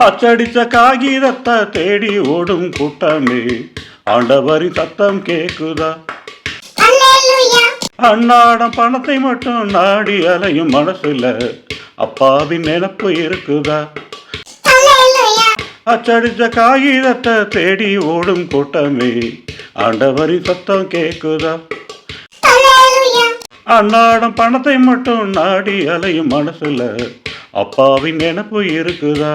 அச்சடித்த காகிதத்தை தேடி ஓடும் கூட்டமே. ஆண்டவரின் சத்தம் கேக்குதா? அன்னாடம் பணத்தை மட்டும் நாடி அலையும் மனசுல அப்பாவின் நினப்பு இருக்குதா? அச்சடித்த காகிதத்தை தேடி ஓடும் கூட்டமே. ஆண்டவரின் சத்தம் கேக்குதா? அன்னாடம் பணத்தை மட்டும் நாடி அலையும் மனசுல அப்பாவின் நினப்பு இருக்குதா?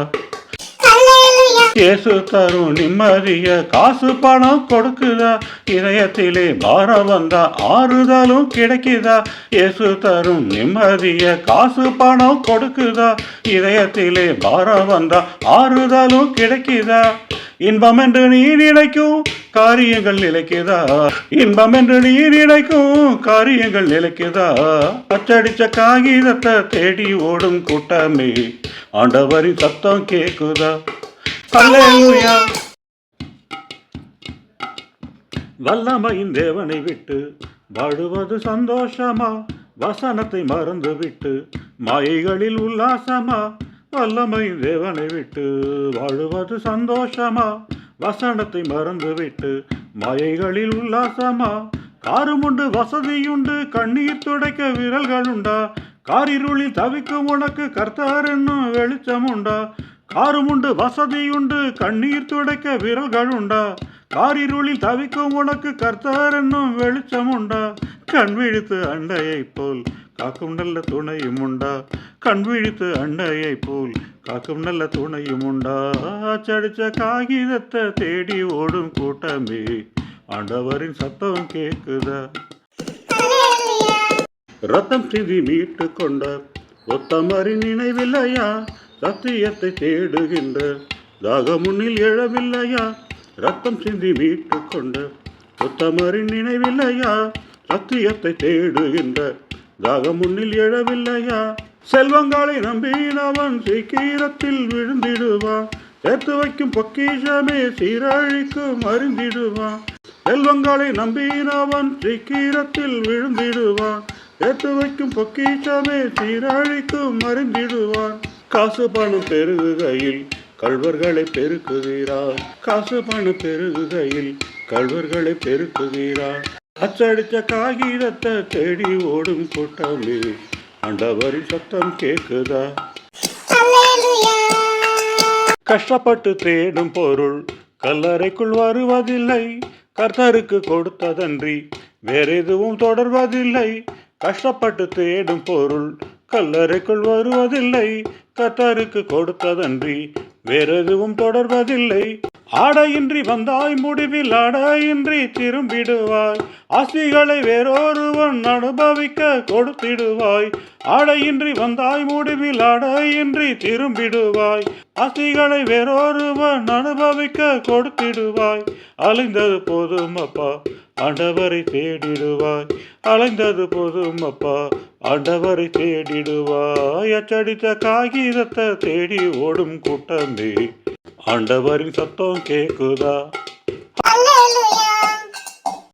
இயேசு தரும் நிம்மதிய காசு பணம் கொடுக்குதா? இதயத்திலே பாரம் வந்தா ஆறுதலும் கிடைக்குதா? இயேசு தரும் நிம்மதிய காசு பணம் கொடுக்குதா? இதயத்திலே பாரம் வந்தா ஆறுதலும் கிடைக்குதா? இன்பம் என்று நீ நினைக்கும் காரியங்கள் நிலைக்குதா? இன்பம் என்று நீ நினைக்கும் காரியங்கள் நிலைக்குதா? அச்சடிச்ச காகிதத்தை தேடி ஓடும் கூட்டமே ஆண்டவரின் சத்தம் கேக்குதா அல்லேலூயா வல்லமையின் தேவனை விட்டு வாழுவது சந்தோஷமா? வசனத்தை மறந்து விட்டு மாயைகளில் உல்லாசமா? வல்லமையின் தேவனை விட்டு வாழுவது சந்தோஷமா? வசனத்தை மறந்து விட்டு மாயைகளில் உல்லாசமா? காருமுண்டு வசதியுண்டு கண்ணீர் துடைக்க விரல்கள் உண்டா? காரிருளில் தவிக்கும் உனக்கு கர்த்தார் என்னும் வெளிச்சம் உண்டா? காருமுண்டு வசதியுண்டு கண்ணீர் துடைக்க விரல்கள் உண்டா காரிருளில் தவிக்கும் உனக்கு கர்த்தார் என்னும் வெளிச்சம் உண்டா கண் விழித்து அண்டையைப் போல் காக்கும் நல்ல துணையும் உண்டா கண் விழித்து அண்டையைப் போல் காக்கும் நல்ல துணையும் உண்டா அச்சடிச்ச காகிதத்தை தேடி ஓடும் கூட்டமே ஆண்டவரின் சத்தம் கேக்குதா ரத்தம் சிந்தி மீட்டு கொண்டார் ஒத்தமரின் நினைவில்லையா? சத்தியத்தை தேடுகின்ற தாகமுன்னில் எழவில்லையா? ரத்தம் சிந்தி மீட்டு கொண்ட ஒத்தமரின் நினைவில்லையா? சத்தியத்தை தேடுகின்ற தாகமுன்னில் எழவில்லையா? செல்வங்களை நம்பினவன் சீக்கிரத்தில் விழுந்திடுவான். சேர்த்து வைக்கும் பொக்கிஷமே சீரழிக்கும் அறிந்திடுவான். செல்வங்களை நம்பினவன் சீக்கிரத்தில் விழுந்திடுவான். சேர்த்து வைக்கும் பொக்கிஷமே சீரழிக்கும் அறிந்திடுவான். காசு பணம் பெருகுகையில் கள்வர்களை பெருக்குகிறார் காசு பணம் பெருகுகையில் கள்வர்களை பெருக்குகிறார் அச்சடித்த காகிதத்தை தேடி ஓடும் கூட்டமே ஆண்டவரின் சத்தம் அல்லேலூயா. கஷ்டப்பட்டு தேடும் பொருள் கல்லறைக்குள் வருவதில்லை. கர்த்தருக்கு கொடுத்ததன்றி வேற எதுவும் தொடர்வதில்லை. கஷ்டப்பட்டு தேடும் பொருள் கல்லறைக்குள் வருவதில்லை. கத்தாருக்கு கொடுத்ததன்றி வேறெதுவும் தொடர்வதில்லை. ஆடையின்றி வந்தாய் முடிவில் ஆடையின்றி திரும்பிடுவாய். ஆஸ்திகளை வேறொருவன் அனுபவிக்க கொடுத்திடுவாய். ஆடையின்றி வந்தாய் முடிவில் ஆடையின்றி திரும்பிடுவாய். ஆஸ்திகளை வேறொருவன் அனுபவிக்க கொடுத்திடுவாய். அலைந்தது போதும் அப்பா ஆண்டவரை தேடிடுவாய். அலைந்தது போதும் அப்பா ஆண்டவரை தேடிடுவாய். அச்சடித்த காகிதத்தை தேடி ஓடும் கூட்டமே. ஆண்டவரின் சத்தம் கேக்குதா